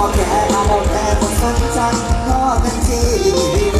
พอแกมาหมดแต่คนสนใจง้อกันที